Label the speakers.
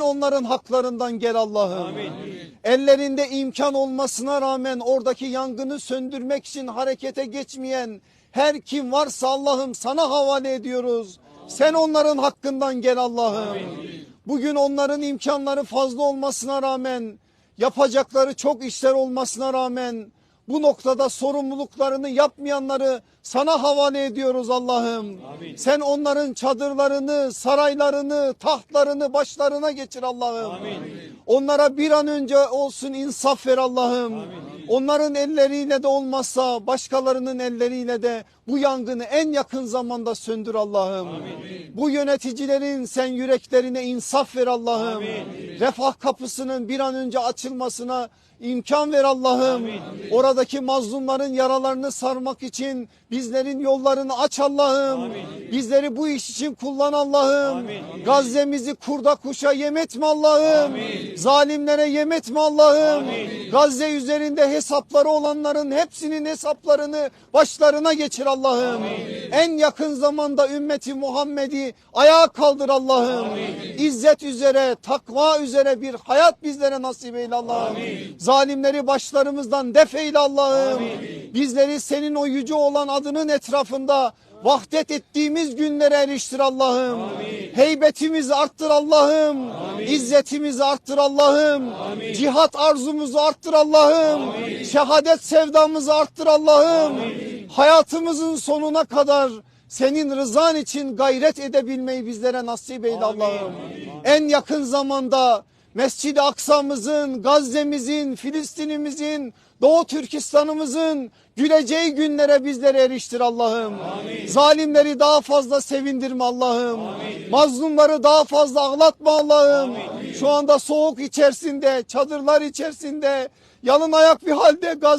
Speaker 1: Sen onların haklarından gel Allah'ım. Ellerinde imkan olmasına rağmen oradaki yangını söndürmek için harekete geçmeyen her kim varsa Allah'ım sana havale ediyoruz. Sen onların hakkından gel Allah'ım. Bugün onların imkanları fazla olmasına rağmen yapacakları çok işler olmasına rağmen bu noktada sorumluluklarını yapmayanları sana havale ediyoruz Allah'ım. Sen onların çadırlarını, saraylarını, tahtlarını başlarına geçir Allah'ım. Onlara bir an önce olsun insaf ver Allah'ım. Onların elleriyle de olmazsa başkalarının elleriyle de bu yangını en yakın zamanda söndür Allah'ım. Bu yöneticilerin sen yüreklerine insaf ver Allah'ım. Refah kapısının bir an önce açılmasına imkan ver Allah'ım. Oradaki mazlumların yaralarını sarmak için bizlerin yollarını aç Allah'ım. Bizleri bu iş için kullan Allah'ım. Gazze'mizi kurda kuşa yem etme Allah'ım. Zalimlere yem etme Allah'ım. Gazze üzerinde hesapları olanların hepsinin hesaplarını başlarına geçir Allah'ım. En yakın zamanda ümmeti Muhammed'i ayağa kaldır Allah'ım. İzzet üzere, takva üzere bir hayat bizlere nasip eyle Allah'ım. Zalimleri başlarımızdan def eyle Allah'ım. Bizleri senin o yüce olan adının etrafında vahdet ettiğimiz günlere eriştir Allah'ım. Heybetimizi arttır Allah'ım. İzzetimizi arttır Allah'ım. Cihat arzumuzu arttır Allah'ım. Şehadet sevdamızı arttır Allah'ım. Hayatımızın sonuna kadar senin rızan için gayret edebilmeyi bizlere nasip eyle Allah'ım. En yakın zamanda Mescid-i Aksa'mızın, Gazze'mizin, Filistin'imizin, Doğu Türkistan'ımızın güleceği günlere bizleri eriştir Allah'ım. Zalimleri daha fazla sevindirme Allah'ım. Mazlumları daha fazla ağlatma Allah'ım. Şu anda soğuk içerisinde, çadırlar içerisinde, yalın ayak bir halde Gazze